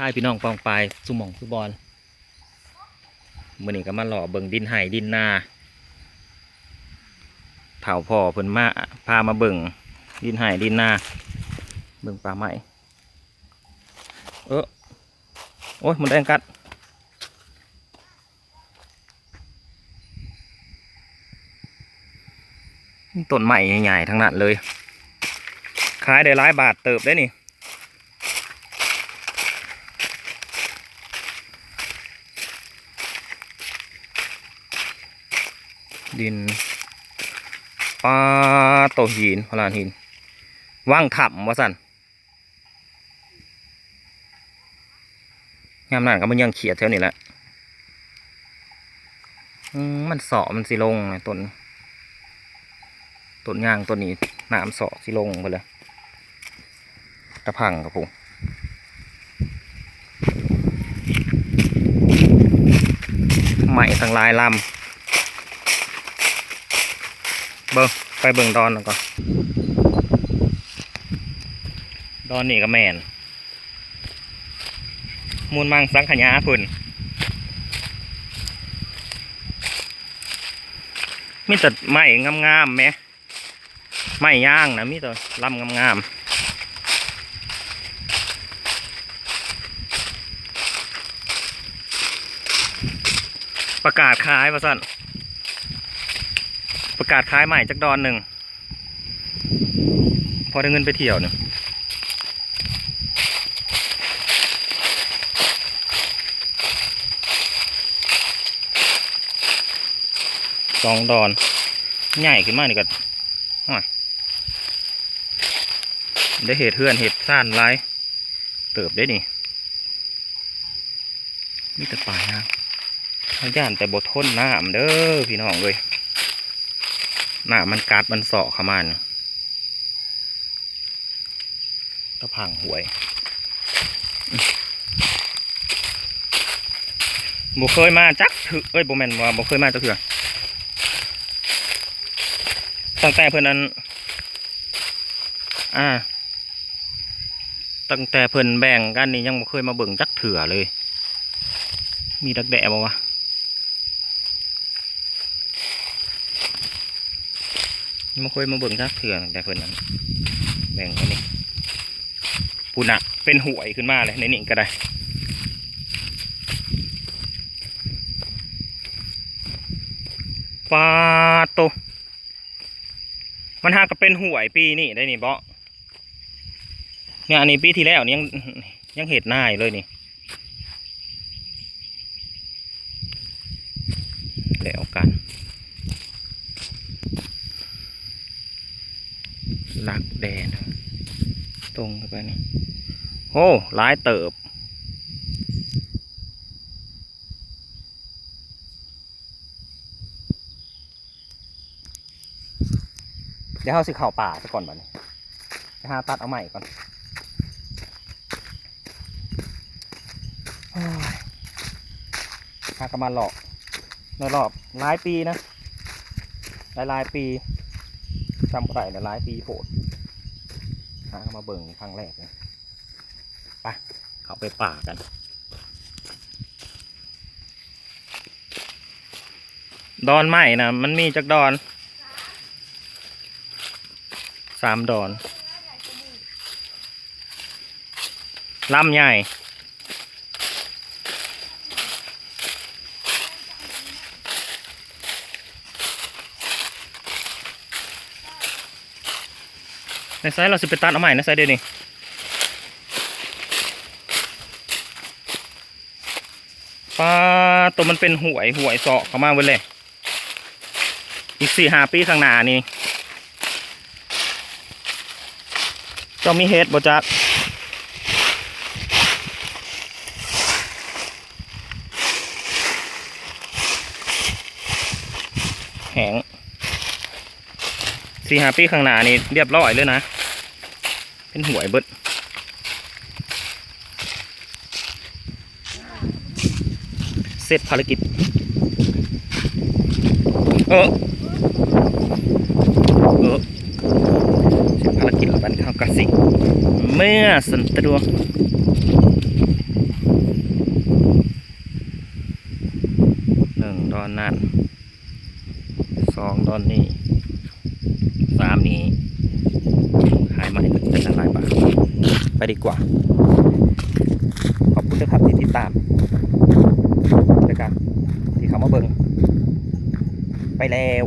ทายพี่น้องปองปลายสุหมองสุบอลมื่อนี้ก็มาหล่อเบิ่งดินไห่ดินนาเผาพ่อเพิ่นมาพามาเบิ่งดินไห่ดินนาเบิ่งปลาไหมเออโอ้ยมันแดงกัดต้นใหม่ใหญ่ๆทั้งนั้นเลยขายได้หลายบาทเติบได้นี่ ดินปลาโตหินพลานหิน ว่างถ้ำวะสันยามนั้นก็มันยังเขียดแถวนี้แหละมันสาะมันสิลงต้นต้นยางต้นนี้น้ำสาะสิลงไปเลยตะพังครับผมใหม่ทั้งลายลำ เบิ้งไปเบิ่งดอนก่อนดอนนี่ก็แมนมูลมังสังขยาพุ่นมีแต่ไม้งามๆไหมไม่ย่างนะมีแต่ลำงามๆประกาศขายว่าสั่น ประกาศขายใหม่จากดอนหนึ่ง พอได้เงินไปเที่ยวหนึ่งสองดอน ใหญ่ขึ้นมากนี่ก็ได้เห็ดเฮือนเห็ดซ่านไรเติบได้นี่มีแต่ป่านะย่านแต่บททนน้ำเด้อพี่น้องเลย หน้ำมันกัดมันเสาะข้ามานกระพังหวยบ่เคยมาจักถือเอ้ยบ่แม่นว่าบ่เคยมาจักเถื่อตั้งแต่เพื่อนนั้น อ่า ตั้งแต่เพิ่อนแบ่งกันนี่ยังบ่เคยมาเบิ่งจักเถื่อเลย มีดักแด่บ่วะ ยังบ่เคยมาเบิ่งจักเถื่อตั้งแต่เพิ่นนั้นแบ่งกันนี่ปุ่นอะเป็นหวยขึ้นมาเลยในนี่ก็ได้ปลาโตมันหาก็เป็นหวยปีนี่ได้นี่เบาะเนี่ยอันนี้ปีที่แล้วนี่ยังยังเห็ดหน้าอยู่เลยนี่แล้วกันลัก แดนตรงเข้าไปนี่โอ้หลายเติบเดี๋ยวเราสิเข่าป่าซะก่อนบัดนี้ไปหาตัดเอาใหม่ก่อนหากนมาหลอกในรอบหลายปีนะหลายหลายปีจำได้แต่หลายปีโผด หามาเบิ่งครั้งแรกเลยไปเขาไปป่ากัน ดอนใหม่นะมันมีจากดอนสามดอนลำใหญ่ ในไซส์เราสิไปตัดเอาใหม่ในไซส์เดียวนี้ปลาตัวมันเป็นหวยหวยเสาะเข้ามาเว้ยเลย อีกสี่ห้าปีข้างหน้านี่เจ้ามีเฮ็ดบ่จักแหง ซีฮห้าปี้ข้างหน้านี่เรียบร้อยเลยนะ เป็นหวยเบิดเสร็จภารกิจ เออเออภารกิจแล้บันข้าวกระสิ เมื่อสันตดวงหนึ่งดอนนั่นสองดอนนี่ สามนี้ขายมาให้เป็นเป็นหลายบาทไปดีกว่า ขอบคุณนะครับที่ติดตามนะครับที่เขามาเบิ่งไปแล้ว